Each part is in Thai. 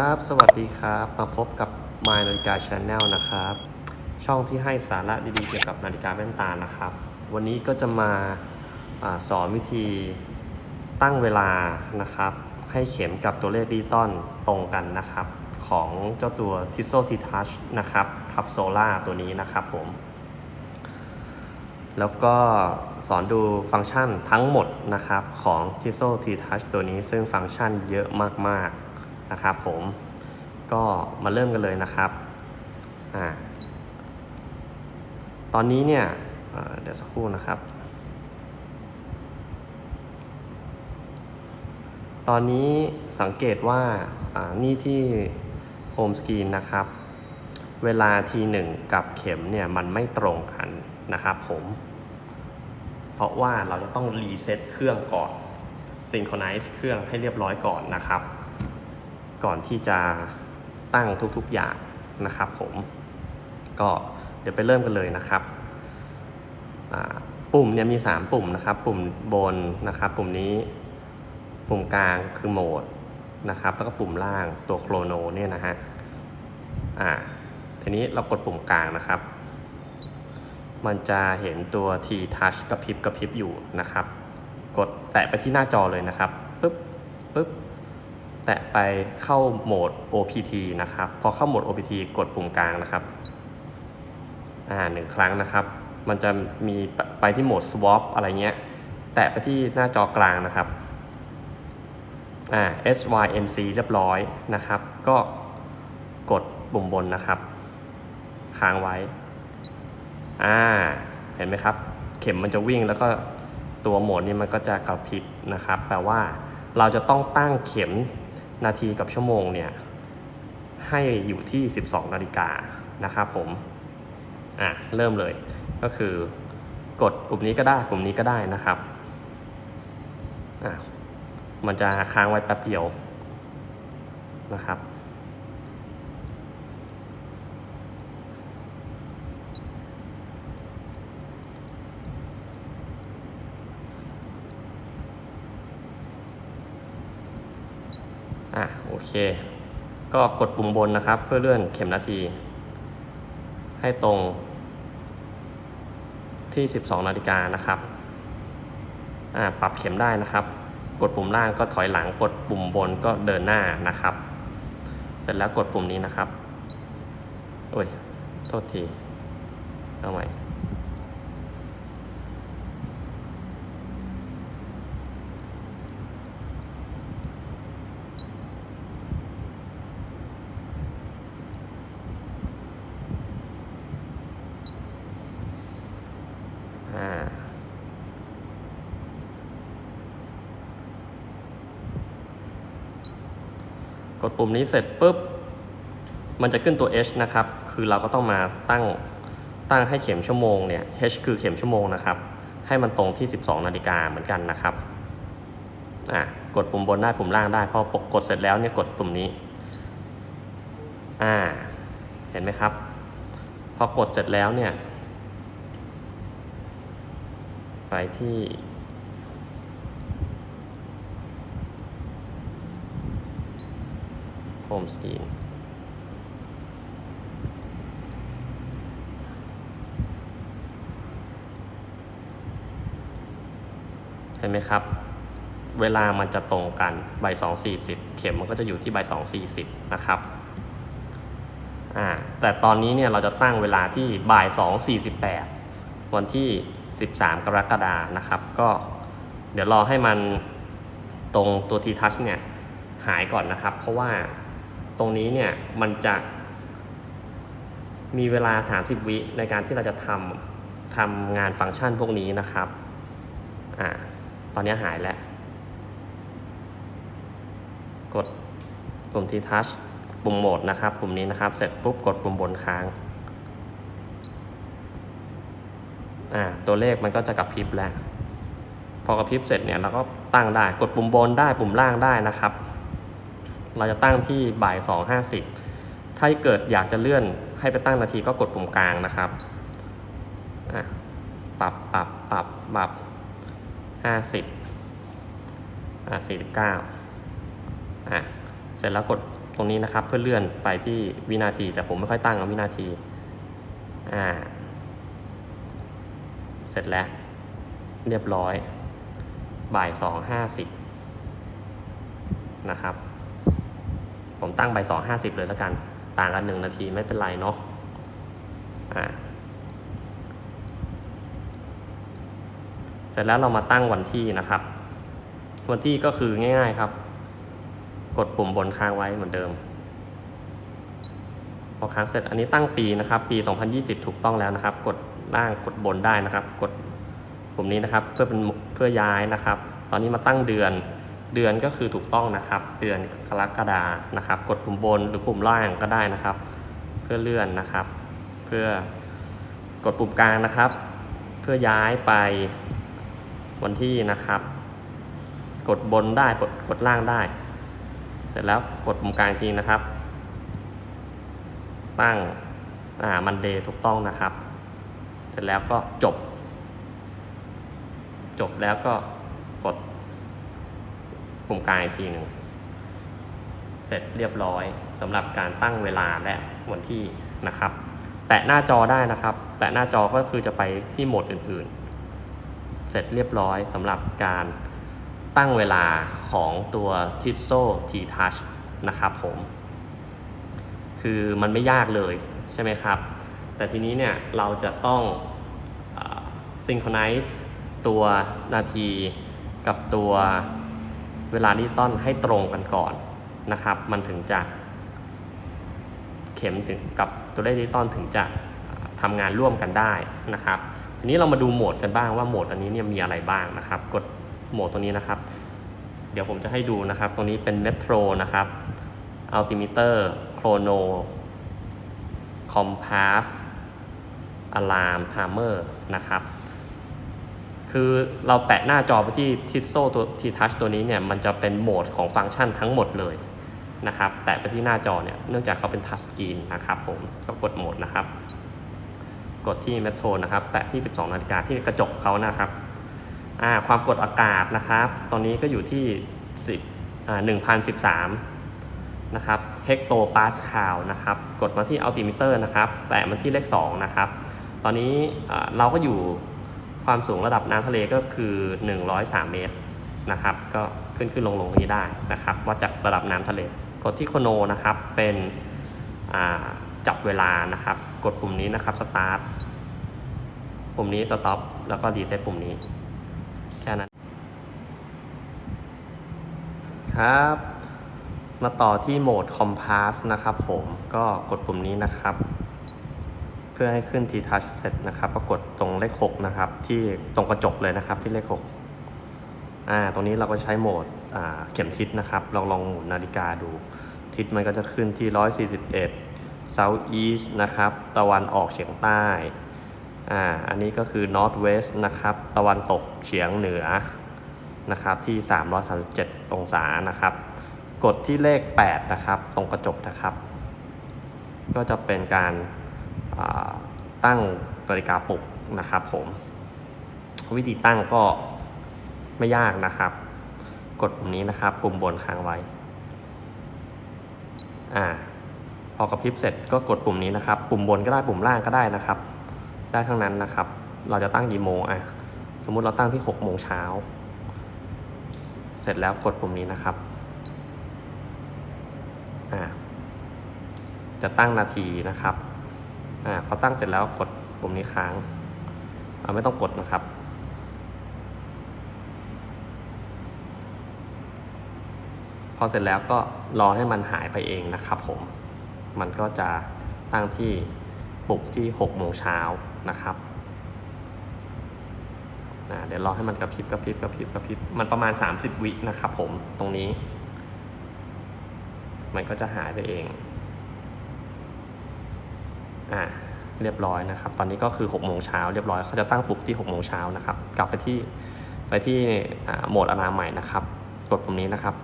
ครับ สวัสดีครับ มาพบกับ My นาฬิกา Channel นะครับ ช่องที่ให้สาระดีๆเกี่ยวกับนาฬิกาแว่นตานะครับ วันนี้ก็จะมาอาสอนวิธีตั้งเวลานะครับ ให้เข็มกับตัวเลขดิจิตอลตรงกันนะครับ ของเจ้าตัว t i s o T Touch นะครับทับโซล่าตัวนี้นะครับผม แล้วก็สอนดูฟังก์ชันทั้งหมดนะครับของ t i s o T Touch ตัวนี้ซึ่งฟังก์ชันเยอะมากๆ นะครับผมก็มาเริ่มกันเลยนะครับอ่าตอนนี้เนี่ยเเดี๋ยวสักครู่นะครับ ตอนนี้สังเกตว่าอ่านี่ที่โฮมสกรีนนะครับ เวลาทีหนึ่งกับเข็มเนี่ยมันไม่ตรงกันนะครับผม เพราะว่าเราจะต้องรีเซ็ตเครื่องก่อนซิงโครไนซ์เครื่องให้เรียบร้อยก่อนนะครับ ก่อนที่จะตั้งทุกๆอย่างนะครับผมก็เดี๋ยวไปเริ่มกันเลยนะครับปุ่มเนี่ยมี 3 ปุ่มนะครับ ปุ่มบนนะครับ ปุ่มนี้ปุ่มกลางคือโหมดนะครับ แล้วก็ปุ่มล่างตัวโครโนเนี่ยนะฮะอ่าทีนี้เรากดปุ่มกลางนะครับ มันจะเห็นตัว T touch กระพริบกระพริบอยู่นะครับ กดแตะไปที่หน้าจอเลยนะครับปึ๊บปึ๊บ แตะไปเข้าโหมด OPT นะครับ พอเข้าโหมด OPT กดปุ่มกลางนะครับ อ่าหนึ่งครั้งนะครับ มันจะมีไปที่โหมด swap อะไรเงี้ย แตะไปที่หน้าจอกลางนะครับ อ่า SYMC เรียบร้อยนะครับ ก็กดปุ่มบนนะครับ ค้างไว้ อ่า เห็นไหมครับ เข็มมันจะวิ่งแล้วก็ตัวโหมดนี้มันก็จะกระพริบนะครับ แปลว่าเราจะต้องตั้งเข็ม นาทีกับชั่วโมงเนี่ยให้อยู่ที่ 12 นาฬิกานะครับผม อะ เริ่มเลย ก็คือกดปุ่มนี้ก็ได้ ปุ่มนี้ก็ได้นะครับ อะ มันจะค้างไว้แป๊บเดียวนะครับ อะโอเค ก็กดปุ่มบนนะครับ เพื่อเลื่อนเข็มนาที ให้ตรงที่ 12 นาฬิกานะครับอ่าปรับเข็มได้นะครับ กดปุ่มล่างก็ถอยหลัง กดปุ่มบนก็เดินหน้านะครับ เสร็จแล้วกดปุ่มนี้นะครับ โอ้ย โทษที เอาใหม่ ปุ่มนี้เสร็จปุ๊บ มันจะขึ้นตัว H นะครับ คือเราก็ต้องมาตั้งตั้งให้เข็มชั่วโมงเนี่ย H คือเข็มชั่วโมงนะครับ ให้มันตรงที่ 12 นาฬิกาเหมือนกันนะครับอะกดปุ่มบนได้ปุ่มล่างได้พอกดเสร็จแล้วเนี่ยกดปุ่มนี้อ่าเห็นไหมครับ พอกดเสร็จแล้วเนี่ย ไปที่ Home Screen เห็นไหมครับ เวลามันจะตรงกันบ่ายสองสี่สิบเข็มมันก็จะอยู่ที่บ่ายสองสี่สิบนะครับอ่าแต่ตอนนี้เนี่ยเราจะตั้งเวลาที่บ่ายสองสี่สิบแปดวันที่ 13 กรกฎานะครับ ก็เดี๋ยวรอให้มันตรงตัว T touch เนี่ยหายก่อนนะครับ เพราะว่า ตรงนี้เนี่ยมันจะมีเวลา 30 วิในการที่เราจะทำทำงานฟังก์ชันพวกนี้นะครับ อ่า ตอนนี้หายแล้ว กดปุ่ม T touch ปุ่มโหมดนะครับ ปุ่มนี้นะครับ เสร็จปุ๊บกดปุ่มบนค้าง อ่า ตัวเลขมันก็จะกระพริบแล้ว พอกระพริบเสร็จเนี่ยเราก็ตั้งได้ กดปุ่มบนได้ ปุ่มล่างได้นะครับ เราจะตั้งที่บ่าย2.50 ถ้าเกิดอยากจะเลื่อนให้ไปตั้งนาทีก็กดปุ่มกลางนะครับปรับปรับปรับปรับ50อะ49อะเสร็จแล้วกดตรงนี้นะครับเพื่อเลื่อนไปที่วินาที แต่ผมไม่ค่อยตั้งเอาวินาทีอ่าเสร็จแล้วเรียบร้อย บ่ายสองห้าสิบนะครับ ผมตั้งบ่ายสองห้าสิบเลยแล้วกัน ต่างกันหนึ่งนาทีไม่เป็นไรเนาะอ่าเสร็จแล้วเรามาตั้งวันที่นะครับ วันที่ก็คือง่ายๆครับ กดปุ่มบนค้างไว้เหมือนเดิมพอค้างเสร็จอันนี้ตั้งปีนะครับ ปี 2020 ถูกต้องแล้วนะครับ กดล่างกดบนได้นะครับ กดปุ่มนี้นะครับ เพื่อเป็นเพื่อย้ายนะครับ ตอนนี้มาตั้งเดือน เดือนก็คือถูกต้องนะครับ เดือนกรกฎานะครับ กดปุ่มบนหรือปุ่มล่างก็ได้นะครับ เพื่อเลื่อนนะครับ เพื่อกดปุ่มกลางนะครับ เพื่อย้ายไปวันที่นะครับ กดบนได้กดกดล่างได้ เสร็จแล้วกดปุ่มกลางอีกทีนะครับ ตั้งอ่ามันเดย์ถูกต้องนะครับ เสร็จแล้วก็จบ จบแล้วก็ ปุ่มกลางอีกทีหนึ่ง เสร็จเรียบร้อยสำหรับการตั้งเวลาและวันที่นะครับ แตะหน้าจอได้นะครับ แตะหน้าจอก็คือจะไปที่โหมดอื่นๆ เสร็จเรียบร้อยสำหรับการตั้งเวลาของตัว t i s o T Touch นะครับผม คือมันไม่ยากเลยใช่ไหมครับ แต่ทีนี้เนี่ยเราจะต้องซิงโครไนซ์ตัวนาทีกับตัว เวลาดิจิตอลให้ตรงกันก่อนนะครับ มันถึงจะเข็มถึงกับตัวเลขดิจิตอลถึงจะทำงานร่วมกันได้นะครับ ทีนี้เรามาดูโหมดกันบ้างว่าโหมดอันนี้เนี่ยมีอะไรบ้างนะครับ กดโหมดตัวนี้นะครับ เดี๋ยวผมจะให้ดูนะครับ ตรงนี้เป็นเมโทรนะครับอัลติมิเตอร์โครโนคอมพาสอะลามไทม์เมอร์นะครับ คือเราแตะหน้าจอไปที่ทิโซตัวทีทัชตัวนี้เนี่ยมันจะเป็นโหมดของฟังก์ชันทั้งหมดเลยนะครับ แตะไปที่หน้าจอเนี่ยเนื่องจากเขาเป็นทัชสกรีนนะครับผมก็กดโหมดนะครับ กดที่เมโทรนะครับ แตะที่ 12นาฬิกาที่กระจกเขานะครับอ่าความกดอากาศนะครับ ตอนนี้ก็อยู่ที่ 10อ่า1,013 นะครับเฮกโตปาสคาลนะครับ กดมาที่อัลติมิเตอร์นะครับ แตะมาที่เลข 2 นะครับ ตอนนี้เราก็อยู่ ความสูงระดับน้ำทะเลก็คือ 103 เมตรนะครับ ก็ขึ้นขึ้นลงลงนี้ได้นะครับวัดจากระดับน้ำทะเล กดที่โคโนนะครับเป็นจับเวลานะครับ กดปุ่มนี้นะครับสตาร์ทปุ่มนี้สต็อปแล้วก็รีเซ็ตปุ่มนี้ แค่นั้น ครับ มาต่อที่โหมด Compass นะครับผมก็กดปุ่มนี้นะครับ เพื่อให้ขึ้น T-Touch เสร็จนะครับก็กดตรงเลข 6 นะครับ ที่ตรงกระจกเลยนะครับที่เลข 6 อ่า ตรงนี้เราก็ใช้โหมดเข็มทิศนะครับ ลองลองหมุนนาฬิกาดู ทิศมันก็จะขึ้นที่ 141 South East นะครับ ตะวันออกเฉียงใต้ อ่า อันนี้ก็คือ North West นะครับ ตะวันตกเฉียงเหนือนะครับที่ 337 องศานะครับ กดที่เลข 8 นะครับ ตรงกระจกนะครับ ก็จะเป็นการ ตั้งนาฬิกาปลุกนะครับผมวิธีตั้งก็ไม่ยากนะครับ กดปุ่มนี้นะครับ ปุ่มบนค้างไว้อ่าพอกระพริบเสร็จก็กดปุ่มนี้นะครับ ปุ่มบนก็ได้ปุ่มล่างก็ได้นะครับ ได้ทั้งนั้นนะครับ เราจะตั้งกี่โมงอะสมมุติเราตั้งที่6โมงเช้าเสร็จแล้วกดปุ่มนี้นะครับอ่าจะตั้งนาทีนะครับ อ่าพอตั้งเสร็จแล้วกดปุ่มนี้ค้างอ่าไม่ต้องกดนะครับ พอเสร็จแล้วก็รอให้มันหายไปเองนะครับผม มันก็จะตั้งที่ปลุกที่6โมงเช้านะครับเดี๋ยวรอให้มันกระพริบกระพริบกระพริบกระพริบ มันประมาณ 30 วินะครับผมตรงนี้ มันก็จะหายไปเอง อ่าเรียบร้อยนะครับ ตอนนี้ก็คือ6โมงเช้าเรียบร้อยเขาจะตั้งปลุกที่6โมงเช้านะครับ กลับไปที่ไปที่โหมดอนาใหม่นะครับกดปุ่มนี้นะครับ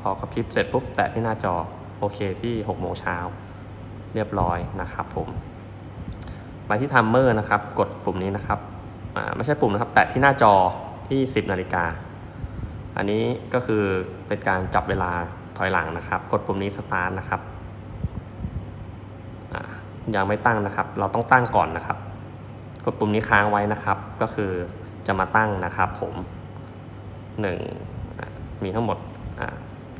พอกระพริบเสร็จปุ๊บแตะที่หน้าจอโอเคที่6โมงเช้าเรียบร้อยนะครับผมไปที่ทัมเมอร์นะครับ กดปุ่มนี้นะครับไม่ใช่ปุ่มนะครับ แตะที่หน้าจอที่ 10นาฬิกาอันนี้ก็คือเป็นการจับเวลาถอยหลังนะครับ กดปุ่มนี้ start นะครับ ยังไม่ตั้งนะครับ เราต้องตั้งก่อนนะครับ กดปุ่มนี้ค้างไว้นะครับ ก็คือจะมาตั้งนะครับ ผมหนึ่งมีทั้งหมด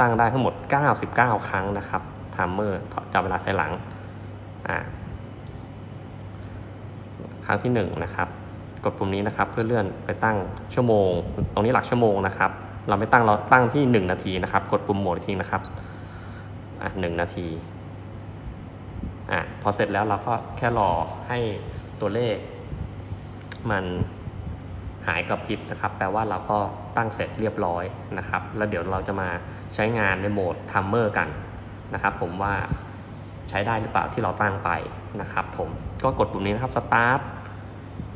ตั้งได้ทั้งหมด 99 ครั้งนะครับไทม์เมอร์จับเวลาถอยหลังครั้งที่หนึ่งนะครับ กดปุ่มนี้นะครับ เพื่อเลื่อนไปตั้งชั่วโมง ตรงนี้หลักชั่วโมงนะครับ เราไม่ตั้งเราตั้งที่ 1 นาทีนะครับ กดปุ่มโหมดอีกทีนะครับอะหนึ่งนาที อะพอเสร็จแล้วเราก็แค่รอให้ตัวเลข มันหายกับพริบนะครับ แปลว่าเราก็ตั้งเสร็จเรียบร้อยนะครับ แล้วเดี๋ยวเราจะมาใช้งานในโหมดทัมเมอร์กันนะครับ ผมว่าใช้ได้หรือเปล่าที่เราตั้งไปนะครับผมก็กดปุ่มนี้นะครับ start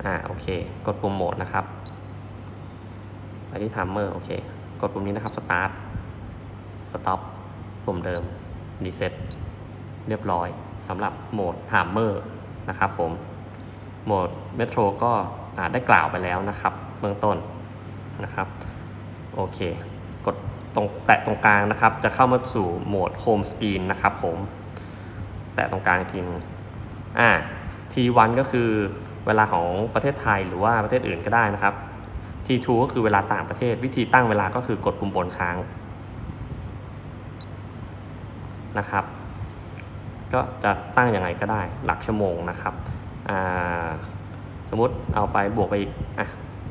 อ่าโอเค กดปุ่มโหมดนะครับไปที่ทัมเมอร์โอเค กดปุ่มนี้นะครับ start stop ปุ่มเดิม reset เรียบร้อย สำหรับโหมดทัมเมอร์นะครับผม โหมดเมโทรก็ได้กล่าวไปแล้วนะครับเบื้องต้นนะครับ โอเค กดตรงแตะตรงกลางนะครับ จะเข้ามาสู่โหมดโฮมสกรีนนะครับผม แตะตรงกลางอีกทีนึงอ่า T1 ก็คือเวลาของประเทศไทยหรือว่าประเทศอื่นก็ได้นะครับ T2 ก็คือเวลาต่างประเทศ วิธีตั้งเวลาก็คือกดปุ่มบนค้างนะครับ ก็จะตั้งยังไงก็ได้หลักชั่วโมงนะครับสมมติเอาไปบวกไปอีกอะ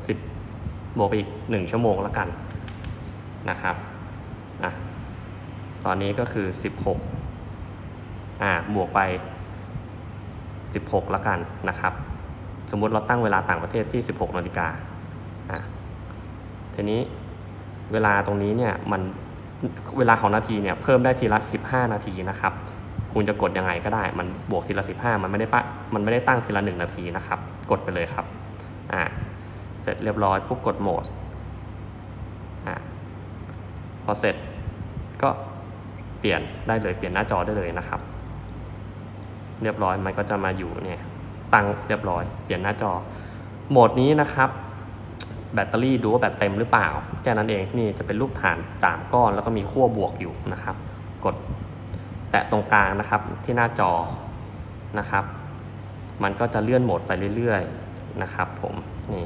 สิบบวกไปอีกหนึ่งชั่วโมงล้วกันนะครับอะตอนนี้ก็คือสิบหกอ่าบวกไปสิบหกล้วกันนะครับ สมมติเราตั้งเวลาต่างประเทศที่ 16นาฬิกาอะทีนี้เวลาตรงนี้เนี่ยมันเวลาของนาทีเนี่ยเพิ่มได้ทีละ 15 นาทีนะครับ คุณจะกดยังไงก็ได้ มันบวกทีละ 15 มันไม่ได้ปะมันไม่ได้ตั้งทีละ 1 นาทีนะครับ กดไปเลยครับอ่าเสร็จเรียบร้อยปุ๊บกดโหมดอ่าพอเสร็จก็เปลี่ยนได้เลยเปลี่ยนหน้าจอได้เลยนะครับ เรียบร้อยมันก็จะมาอยู่เนี่ยตั้งเรียบร้อยเปลี่ยนหน้าจอ โหมดนี้นะครับแบตเตอรี่ดูว่าแบตเต็มหรือเปล่า แค่นั้นเองนี่จะเป็นรูปฐาน 3 ก้อนแล้วก็มีขั้วบวกอยู่นะครับ กด แตะตรงกลางนะครับที่หน้าจอนะครับ มันก็จะเลื่อนโหมดไปเรื่อยๆนะครับผมนี่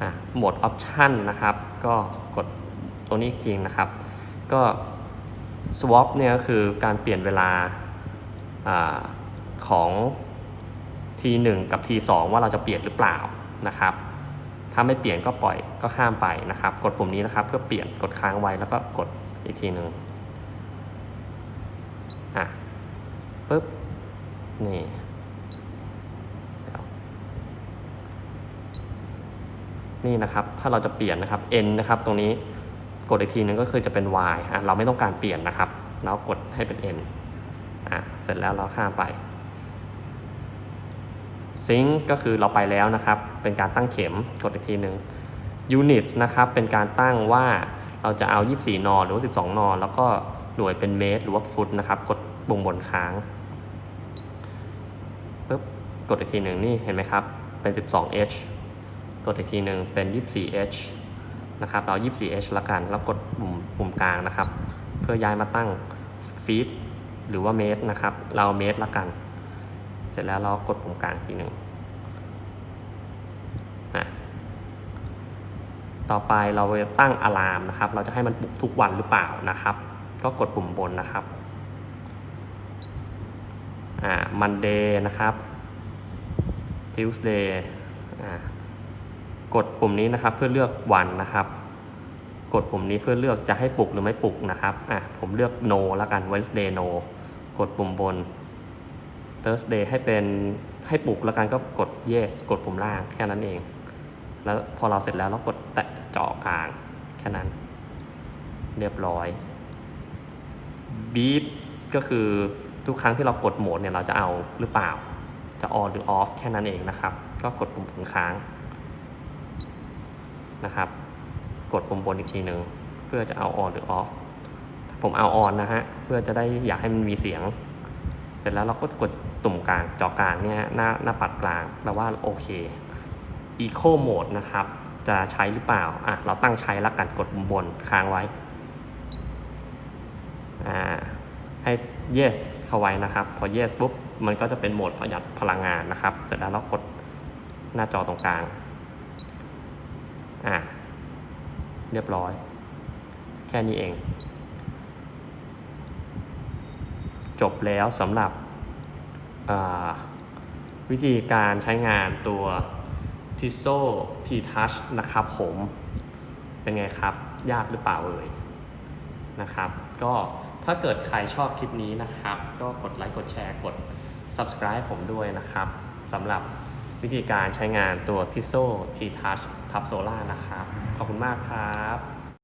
อะโหมดออปชันนะครับก็กดตัวนี้อีกทีนะครับ ก็ swap เนี่ยก็คือการเปลี่ยนเวลาอาของ T1 กับ T2 ว่าเราจะเปลี่ยนหรือเปล่านะครับ ถ้าไม่เปลี่ยนก็ปล่อยก็ข้ามไปนะครับ กดปุ่มนี้นะครับเพื่อเปลี่ยนกดค้างไว้แล้วก็กดอีกทีหนึ่ง อะ ปุ๊บ นี่ นี่นะครับ ถ้าเราจะเปลี่ยนนะครับ n นะครับ ตรงนี้กดอีกทีนึงก็คือจะเป็น y อะเราไม่ต้องการเปลี่ยนนะครับ เรากดให้เป็น n อะเสร็จแล้วเราข้ามไป sync ก็คือเราไปแล้วนะครับ เป็นการตั้งเข็มกดอีกทีนึง units นะครับ เป็นการตั้งว่าเราจะเอา 24 นอหรือว่า12 นอแล้วก็หน่วยเป็นเมตรหรือว่าฟุตนะครับ กด ปุ่มบนค้างปุ๊บกดอีกทีหนึ่งนี่เห็นไหมครับ เป็น 12h กดอีกทีหนึ่งเป็น 24h นะครับเรา 24h ละกัน แล้วกดปุ่มปุ่มกลางนะครับ เพื่อย้ายมาตั้งฟีตหรือว่าเมตรนะครับ เราเมตรละกัน เสร็จแล้วเรากดปุ่มกลางทีหนึ่งอะต่อไปเราจะตั้งอะลามนะครับ เราจะให้มันปลุกทุกวันหรือเปล่านะครับ ก็กดปุ่มบนนะครับ อ่ามันเดย์นะครับ Tuesday อ่ากดปุ่มนี้นะครับเพื่อเลือกวันนะครับ กดปุ่มนี้เพื่อเลือกจะให้ปลุกหรือไม่ปลุกนะครับอะผมเลือก no แล้วกัน Wednesday no กดปุ่มบน Thursday ให้เป็นให้ปลุกแล้วกันก็กด yes กดปุ่มล่างแค่นั้นเอง แล้วพอเราเสร็จแล้วเรากดแตะจาะกลางแค่นั้น เรียบร้อย beep ก็คือ ทุกครั้งที่เรากดโหมดเนี่ยเราจะเอาหรือเปล่า จะ on หรือ off แค่นั้นเองนะครับ ก็กดปุ่มบนค้างนะครับ กดปุ่มบนอีกทีหนึ่งเพื่อจะเอา on หรือ off ผมเอา on นะฮะเพื่อจะได้อยากให้มันมีเสียง เสร็จแล้วเราก็กดตุ่มกลางจอกลางเนี่ยหน้าหน้าปัดกลางแปลว่าโอเค eco mode นะครับ จะใช้หรือเปล่าอะเราตั้งใช้แล้วกันกดปุ่มบนค้างไว้อ่าให้ yes เข้าไว้นะครับ พอ yes ปุ๊บ มันก็จะเป็นโหมดประหยัดพลังงานนะครับ เสร็จแล้วเรากดหน้าจอตรงกลาง อะเรียบร้อย แค่นี้เอง จบแล้วสำหรับวิธีการใช้งานตัว t i s o T Touch นะครับผม เป็นไงครับ ยากหรือเปล่าเอ่ยนะครับ ก็ ถ้าเกิดใครชอบคลิปนี้นะครับ ก็กดไลค์กดแชร์กด subscribe ผมด้วยนะครับสำหรับวิธีการใช้งานตัว t i s o T Touch ทับโซล่านะครับ ขอบคุณมากครับ